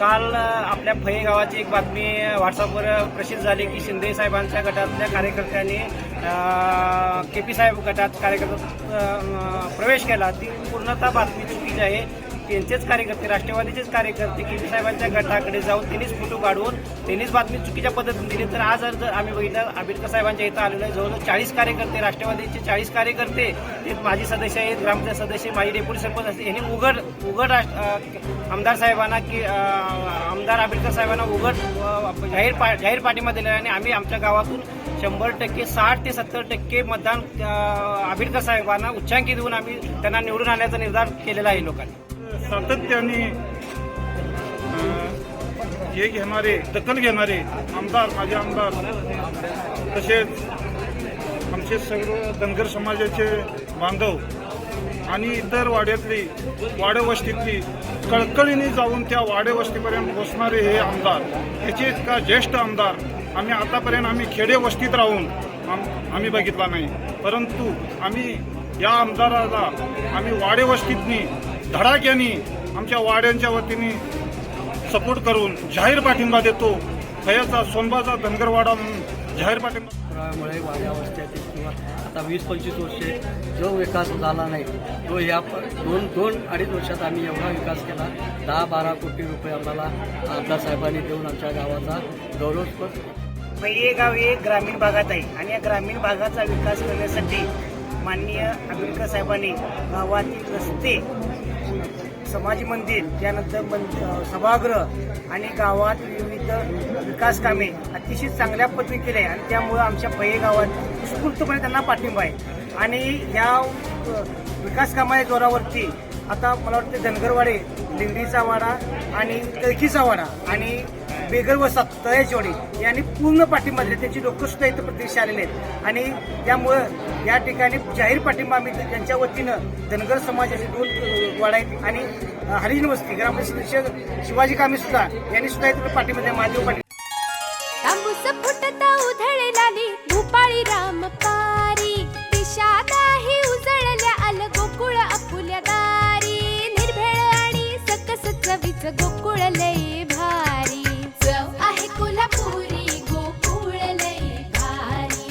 काल आपल्या फये गावाची एक बातमी व्हॉट्सअपवर प्रसिद्ध झाली की शिंदे साहेबांच्या गटातल्या कार्यकर्त्यांनी के पी साहेब गटात कार्यकर्ता प्रवेश केला. ती पूर्णतः बातमी चुकीची आहे. त्यांचेच कार्यकर्ते राष्ट्रवादीचेच कार्यकर्ते के पी साहेबांच्या गटाकडे जाऊन त्यांनीच फोटो काढून त्यांनीच बातमी चुकीच्या पद्धतीने दिली. तर आज जर आम्ही बघितलं आंबेडकर साहेबांच्या इथं आलेलो आहे जवळजवळ चाळीस कार्यकर्ते राष्ट्रवादीचे चाळीस कार्यकर्ते ते माजी सदस्य आहेत ग्रामपंचायत सदस्य माजी डेप्युटी सरपंच असते यांनी उघड उघड राष्ट्र- आमदार साहेबांना की आमदार आंबेडकर साहेबांना उघड जाहीर पा जाहीर पाठिंबा दिलेला आहे. आणि आम्ही आमच्या गावातून शंभर टक्के साठ ते सत्तर टक्के मतदान आंबेडकर साहेबांना उच्चांकी देऊन आम्ही त्यांना निवडून आणण्याचा निर्धार केलेला आहे लोकांनी. सातत्याने हे घेणारे दखल घेणारे आमदार माझे आमदार तसेच आमचे सर्व धनगर समाजाचे बांधव आणि इतर वाड्यातली वाडेवस्तीतली कळकळीने जाऊन त्या वाडेवस्तीपर्यंत पोचणारे हे आमदार याचे का ज्येष्ठ आमदार आम्ही आतापर्यंत आम्ही खेडे वस्तीत राहून आम आम्ही बघितला नाही. परंतु आम्ही या आमदाराला आम्ही वाडेवस्तीतनी धडाक्याने आमच्या वाड्यांच्या वतीने सपोर्ट करून जाहीर पाठिंबा देतो. खयाचा सोनबाचा धनगरवाडा म्हणून जाहीर पाठिंबा वस्त्यातील किंवा आता वीस पंचवीस वर्षे जो विकास झाला नाही तो या दोन दोन अडीच वर्षात आम्ही एवढा विकास केला. दहा बारा कोटी रुपये आम्हाला आमदार साहेबांनी देऊन आमच्या गावाचा गौरवस्पद हे गाव हे ग्रामीण भागात आहे आणि या ग्रामीण भागाचा विकास करण्यासाठी माननीय आंबेडकर साहेबांनी गावातील रस्ते समाज मंदिर त्यानंतर मंद- सभागृह आणि गावात विविध विकास कामे अतिशय चांगल्या पद्धतीने केले आहे आणि त्यामुळं आमच्या पये गावात उत्स्फूर्तपणे त्यांना पाठिंबा आहे. आणि या विकास कामाच्या जोरावरती आता मला वाटतं धनगरवाडे लिंगडीचा वाडा आणि तळखीचा वाडा आणि बेगर वसात जोडी यांनी पूर्ण पाठिंबा दिले त्याची लोकसुद्धा इथं प्रत्यक्ष आलेले आहेत. आणि त्यामुळं या ठिकाणी जाहीर पाठिंबा आम्ही त्यांच्या वतीनं धनगर समाजाचे दोन वाडा आहेत. आणि हरिजन वस्ती ग्रामपंचायत शिवाजी कामे सुद्धा यांनी सुद्धा इथं पाठिंबा दिला. महादेव पाटील भूपाळी राम पारी दिशादाही उजळल्या आल गोकुळ आपुल्या दारी. निर्भेळ आणि सकस चवीच गोकुळ लय